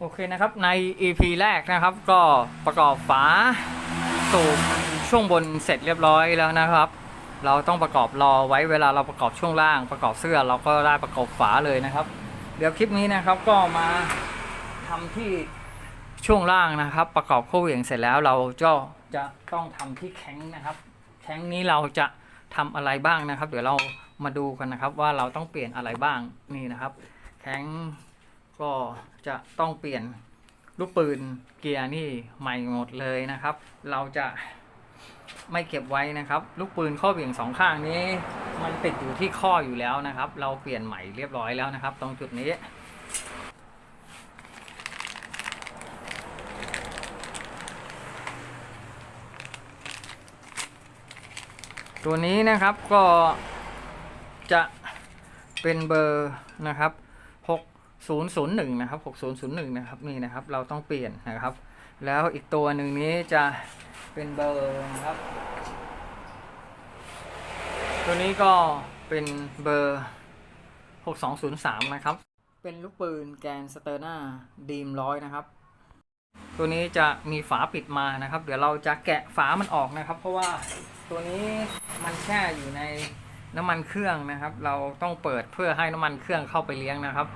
โอเคนะครับใน EP แรกนะครับ ก็ประกอบฝาสูบช่วงบนเสร็จเรียบร้อยแล้วนะครับ เราต้องประกอบรอไว้เวลาเราประกอบช่วงล่าง ประกอบเสื้อเราก็ได้ประกอบฝาเลยนะครับ เดี๋ยวคลิปนี้นะครับก็มาทำที่ช่วงล่างนะครับ ประกอบเข้าเหวี่ยงเสร็จแล้วเราก็จะต้องทำที่แข้งนะครับ แข้งนี้เราจะทำอะไรบ้างนะครับ เดี๋ยวเรามาดูกันนะครับว่าเราต้องเปลี่ยนอะไรบ้างนี่นะครับ แข้ง ก็จะต้องเปลี่ยนลูกปืนเกียร์นี่ใหม่หมดเลยนะครับ เราจะไม่เก็บไว้นะครับ ลูกปืนข้อเบี่ยงสองข้างนี้ มันติดอยู่ที่ข้ออยู่แล้วนะครับ เราเปลี่ยนใหม่เรียบร้อยแล้วนะครับ ตรงจุดนี้ตัวนี้นะครับก็จะเป็นเบอร์นะครับ 001 นะครับ 6001 นะครับนี่นะครับ เราต้องเปลี่ยนนะครับ แล้วอีกตัวหนึ่งนี้จะเป็นเบอร์นะครับ ตัวนี้ก็เป็นเบอร์ 6203 นะครับ เป็นลูกปืนแกนสเตอร์นาดีมร้อยนะครับ ตัวนี้จะมีฝาปิดมานะครับ เดี๋ยวเราจะแกะฝามันออกนะครับ เพราะว่าตัวนี้มันแช่อยู่ในน้ำมันเครื่องนะครับ เราต้องเปิดเพื่อให้น้ำมันเครื่องเข้าไปเลี้ยงนะครับ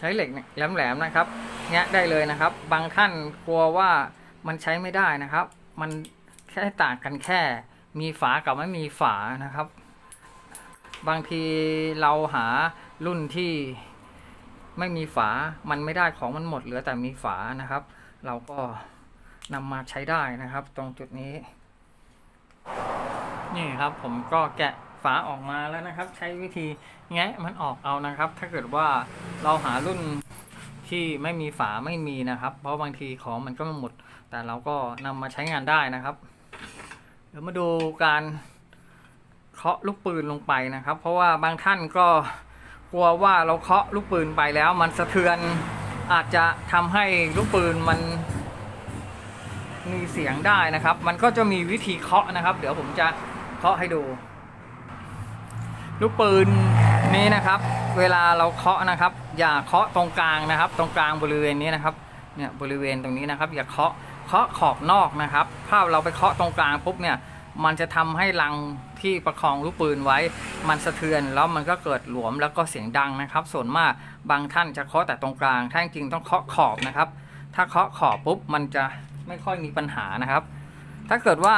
ใช้เหล็กแหลมๆนะครับแงะได้เลยนะครับ บางท่านกลัวว่ามันใช้ไม่ได้นะครับ มันแค่ต่างกันแค่ มีฝากับไม่มีฝานะครับ บางทีเราหารุ่นที่ไม่มีฝา มันไม่ได้ของมันหมดเหลือแต่มีฝานะครับ เราก็นำมาใช้ได้นะครับ ตรงจุดนี้ นี่ครับผมก็แกะ ฝาออกมาแล้วนะครับ ใช้วิธีแงะมันออกเอานะครับ ถ้าเกิดว่าเราหารุ่นที่ไม่มีฝาไม่มีนะครับ เพราะบางทีของมันก็ไม่หมด แต่เราก็นำมาใช้งานได้นะครับ เดี๋ยวมาดูการเคาะลูกปืนลงไปนะครับ เพราะว่าบางท่านก็กลัวว่าเราเคาะลูกปืนไปแล้ว มันสะเทือนอาจจะทำให้ลูกปืนมันมีเสียงได้นะครับ มันก็จะมีวิธีเคาะนะครับ เดี๋ยวผมจะเคาะให้ดู ลูกปืนนี้นะครับ เวลาเราเคาะนะครับ อย่าเคาะตรงกลางนะครับ ตรงกลางบริเวณนี้นะครับเนี่ยบริเวณตรงนี้นะครับ อย่าเคาะเคาะขอบนอกนะครับ ถ้าเราไปเคาะตรงกลางปุ๊บเนี่ยมันจะทำให้รังที่ประคองลูกปืนไว้ มันสะเทือนแล้วมันก็เกิดหลวมแล้วก็เสียงดังนะครับ ส่วนมากบางท่านจะเคาะแต่ตรงกลางถ้าจริงต้องเคาะขอบนะครับ ถ้าเคาะขอบปุ๊บมันจะไม่ค่อยมีปัญหานะครับ ถ้าเกิดว่า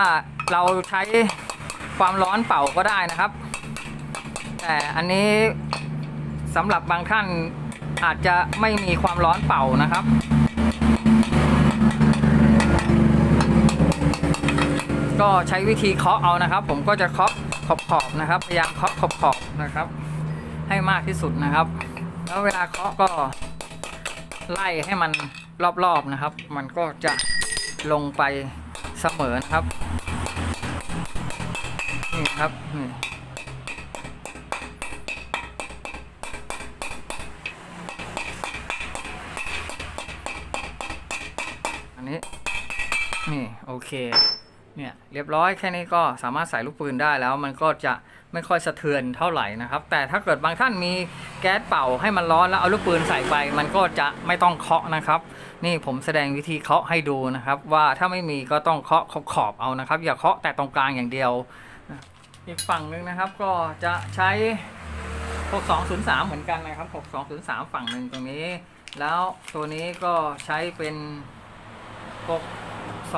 เราใช้ความร้อนเป่าก็ได้นะครับ แต่อันนี้สำหรับบางท่านอาจจะไม่มีความร้อนเป่านะครับ ก็ใช้วิธีเคาะเอานะครับ ผมก็จะเคาะขอบขอบๆนะครับ พยายามเคาะขอบขอบๆนะครับ ให้มากที่สุดนะครับ แล้วเวลาเคาะก็ไล่ให้มันรอบๆนะครับ มันก็จะลงไปเสมอนะครับ นี่ครับนี่ นี่โอเค เนี่ยเรียบร้อยแค่นี้ก็สามารถใส่ลูกปืนได้แล้ว มันก็จะไม่ค่อยสะเทือนเท่าไหร่นะครับ แต่ถ้าเกิดบางท่านมีแก๊สเป่าให้มันร้อนแล้วเอาลูกปืนใส่ไป มันก็จะไม่ต้องเคาะนะครับ นี่ผมแสดงวิธีเคาะให้ดูนะครับ ว่าถ้าไม่มีก็ต้องเคาะขอบๆเอานะครับ อย่าเคาะแต่ตรงกลางอย่างเดียว อีกฝั่งหนึ่งนะครับก็จะใช้ 6203 เหมือนกันนะครับ 6203 ฝั่งหนึ่งตรงนี้ แล้วตัวนี้ก็ใช้เป็น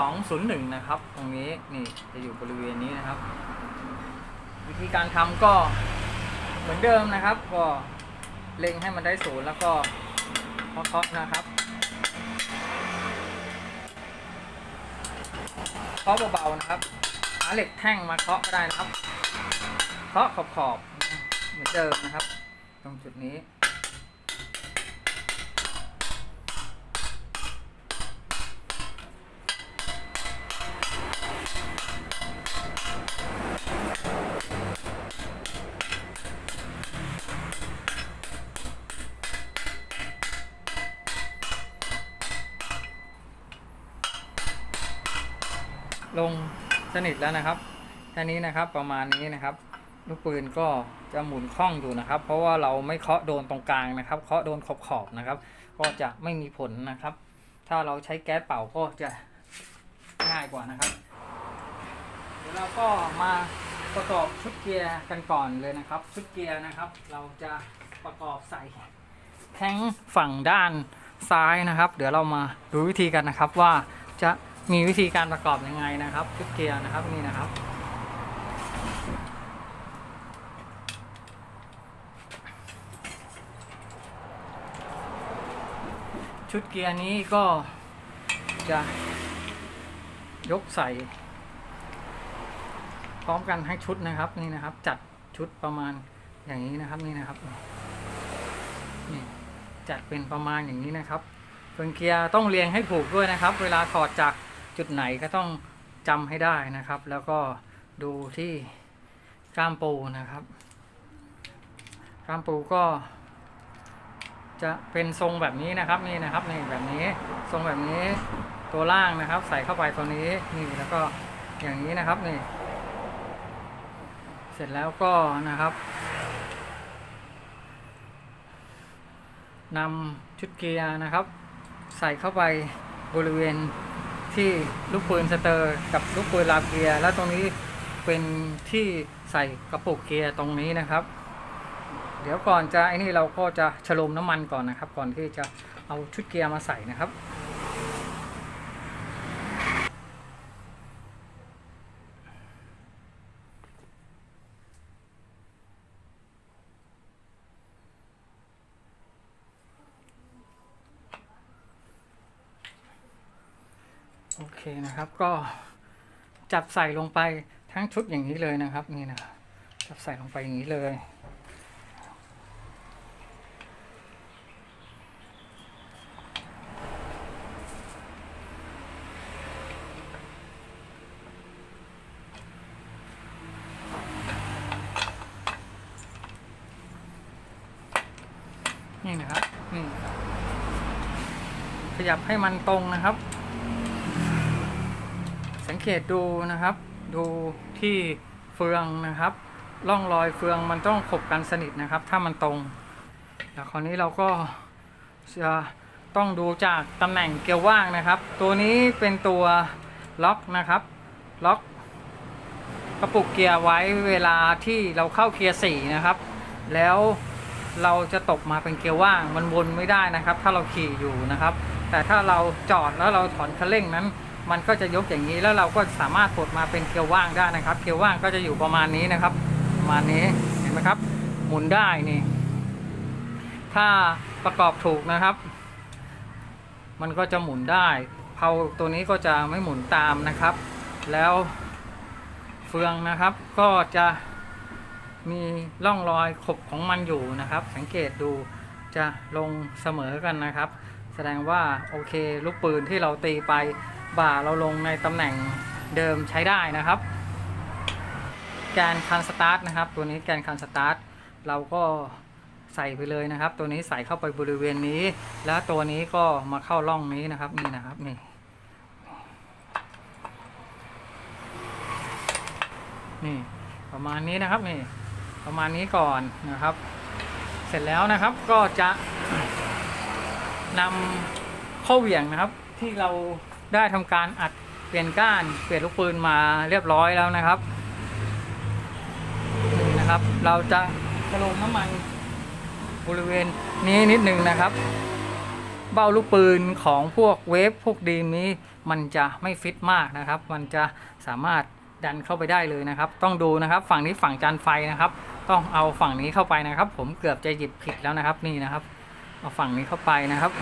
6201 นะครับ ตรงนี้นี่จะอยู่บริเวณนี้นะครับ วิธีการทำก็เหมือนเดิมนะครับ ก็เล็งให้มันได้ศูนย์แล้วก็เคาะนะครับเคาะเบาๆนะครับหาเหล็กแท่งมาเคาะก็ได้นะครับเคาะขอบๆเหมือนเดิมนะครับ ตรงจุดนี้ ลงสนิทแล้วนะครับแค่นี้นะครับประมาณนี้นะครับลูกปืนก็จะหมุนคล่องอยู่นะครับ เพราะว่าเราไม่เคาะโดนตรงกลางนะครับ เคาะโดนขอบขอบๆนะครับ ก็จะไม่มีผลนะครับ ถ้าเราใช้แก๊สเป่าก็จะง่ายกว่านะครับ เดี๋ยวเราก็มาประกอบชุดเกียร์กันก่อนเลยนะครับ ชุดเกียร์นะครับ เราจะประกอบใส่แข้งฝั่งด้านซ้ายนะครับ เดี๋ยวเรามาดูวิธีกันนะครับว่าจะ มีวิธีการประกอบยังไงนะครับชุดเกียร์นะครับนี่นะครับ ชุดเกียร์นี้ก็จะยกใส่ พร้อมกันให้ชุดนะครับนี่นะครับ จัดชุดประมาณอย่างนี้นะครับนี่นะครับนี่จัดเป็นประมาณอย่างนี้นะครับเฟืองเกียร์ต้องเรียงให้ถูกด้วยนะครับ เวลาถอดจาก จุดไหนก็ต้องจำให้ได้นะครับ แล้วก็ดูที่ก้ามปูนะครับก้ามปูก็ จะเป็นทรงแบบนี้นะครับนี่นะครับนี่แบบนี้ทรงแบบนี้ตัวล่างนะครับ ใส่เข้าไปตัวนี้นี่แล้วก็อย่างนี้นะครับนี่ เสร็จแล้วก็นะครับนำชุดเกียร์นะครับ ใส่เข้าไปบริเวณ ที่ลูกปืนสเตอร์กับลูกปืนลาเกียร์แล้วตรงนี้เป็นที่ใส่กระปุกเกียร์ตรงนี้นะครับ เดี๋ยวก่อนจะไอ้นี่เราก็จะฉโลมน้ำมันก่อนนะครับ ก่อนที่จะเอาชุดเกียร์มาใส่นะครับ นะครับ ก็จับใส่ลงไปทั้งชุดอย่างนี้เลยนะครับนี่นะจับใส่ลงไปอย่างนี้เลยนี่นะครับนี่ขยับให้มันตรงนะครับ สังเกตดูนะครับ ดูที่เฟืองนะครับร่องรอยเฟืองมันต้องขบกันสนิทนะครับ ถ้ามันตรงแล้วคราวนี้เราก็จะต้องดูจากตำแหน่งเกียวว่างนะครับ ตัวนี้เป็นตัวล็อกนะครับ ล็อกกระปุกเกียร์ไว้เวลาที่เราเข้าเกียร์สี่นะครับ แล้วเราจะตกมาเป็นเกียร์ว่างมันวนไม่ได้นะครับ ถ้าเราขี่อยู่นะครับ แต่ถ้าเราจอดแล้วเราถอนคันเร่งนั้น มันก็จะยกอย่างนี้แล้วเราก็สามารถปลดมาเป็นเกียร์ว่างได้นะครับ เกียร์ว่างก็จะอยู่ประมาณนี้นะครับประมาณนี้เห็นไหมครับ หมุนได้นี่ ถ้าประกอบถูกนะครับ มันก็จะหมุนได้เพาตัวนี้ก็จะไม่หมุนตามนะครับ แล้วเฟืองนะครับ ก็จะมีร่องรอยขบของมันอยู่นะครับ สังเกตดูจะลงเสมอกันนะครับ แสดงว่าโอเคลูกปืนที่เราตีไป บ่าเราลงในตำแหน่งเดิมใช้ได้นะครับ แกนคันสตาร์ทนะครับ ตัวนี้แกนคันสตาร์ทเราก็ใส่ไปเลยนะครับ ตัวนี้ใส่เข้าไปบริเวณนี้ แล้วตัวนี้ก็มาเข้าร่องนี้นะครับนี่นะครับนี่นี่ประมาณนี้นะครับนี่ประมาณนี้ก่อนนะครับ เสร็จแล้วนะครับก็จะนำข้อเหวี่ยงนะครับที่เรา ได้ทำการอัดเปลี่ยนก้านเปลี่ยนลูกปืนมาเรียบร้อยแล้วนะครับนี่นะครับ เราจะกระโลมน้ำมันบริเวณนี้นิดหนึ่งนะครับ เบ้าลูกปืนของพวกเวฟพวกดีมนี้มันจะไม่ฟิตมากนะครับ มันจะสามารถดันเข้าไปได้เลยนะครับ ต้องดูนะครับ ฝั่งนี้ฝั่งจานไฟนะครับ ต้องเอาฝั่งนี้เข้าไปนะครับ ผมเกือบจะหยิบผิดแล้วนะครับนี่นะครับ เอาฝั่งนี้เข้าไปนะครับ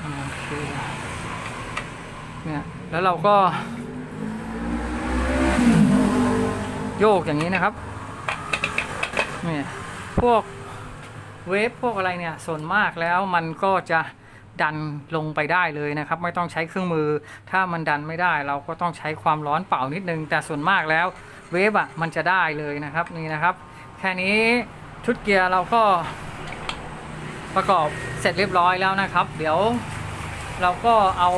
โอ เนี่ยแล้วเราก็ โยกอย่างนี้นะครับเนี่ยพวกเวฟพวกอะไรเนี่ยส่วนมากแล้วมันก็จะดันลงไปได้เลยนะครับ ไม่ต้องใช้เครื่องมือ ถ้ามันดันไม่ได้ เราก็ต้องใช้ความร้อนเป่านิดนึง แต่ส่วนมากแล้วเวฟอะมันจะได้เลยนะครับนี่นะครับ แค่นี้ชุดเกียร์เราก็ประกอบเสร็จเรียบร้อยแล้วนะครับ เดี๋ยว เราก็เอา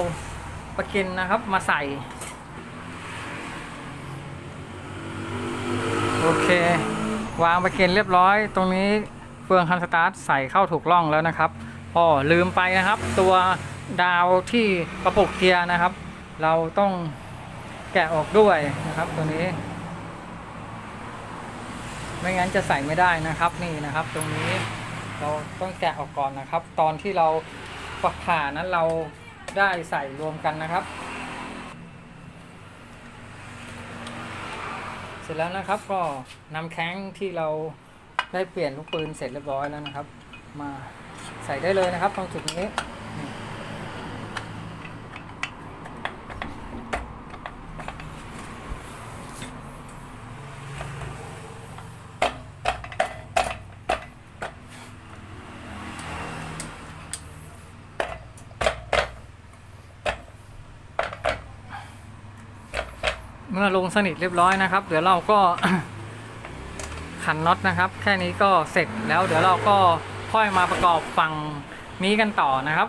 ประกินนะครับมาใส่ โอเค วางไปเกณฑ์เรียบร้อย ตรงนี้เฟืองคันสตาร์ทใส่เข้าถูกร่องแล้วนะครับพอลืมไปนะครับ ตัวดาวที่กระปุกเกียร์นะครับ เราต้องแกะออกด้วยนะครับตัวนี้ ไม่งั้นจะใส่ไม่ได้นะครับนี่นะครับ ตรงนี้เราต้องแกะออกก่อนนะครับ ตอนที่เรา ฝักผ่านั้นเราได้ใส่รวมกันนะครับ เสร็จแล้วนะครับก็นำแข้งที่เราได้เปลี่ยนลูกปืนเสร็จเรียบร้อยแล้วนะครับ มาใส่ได้เลยนะครับตรงจุดนี้ มื่อลงสนิทเรียบร้อยนะครับ เดี๋ยวเราก็ขันน็อตนะครับ แค่นี้ก็เสร็จแล้วเดี๋ยวเราก็ค่อยมาประกอบฝั่งนี้กันต่อนะครับ